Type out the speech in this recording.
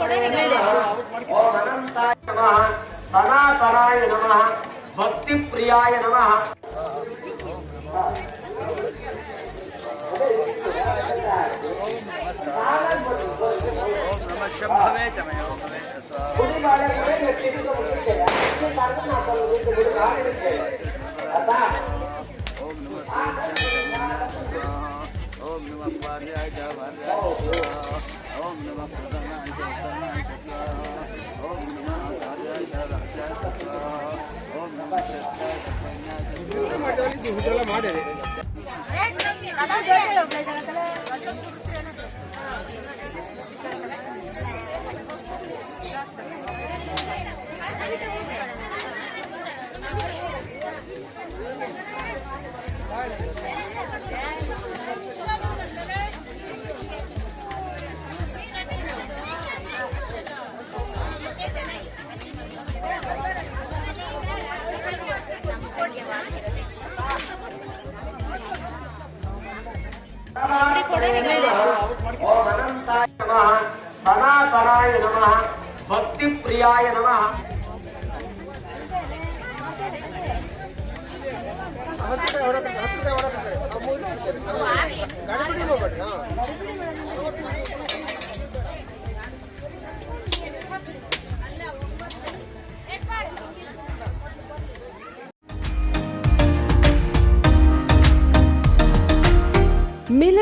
ஓம் அனந்தாய நம சனாதனாய நம பக்தி பிரியாய நம शम्भवे च मयोभवे ಮಾಡಿದೆ சனாதனாய நம பக்தி பிரியாய நம கண்டுபிடிக்க